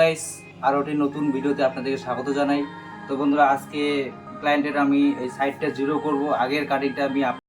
Guys আরও একটি নতুন ভিডিওতে আপনাদেরকে স্বাগত জানাই। তো বন্ধুরা, আজকে ক্লায়েন্টের আমি এই সাইডটা জিরো করব। আগের কাটিংটা আমি আপ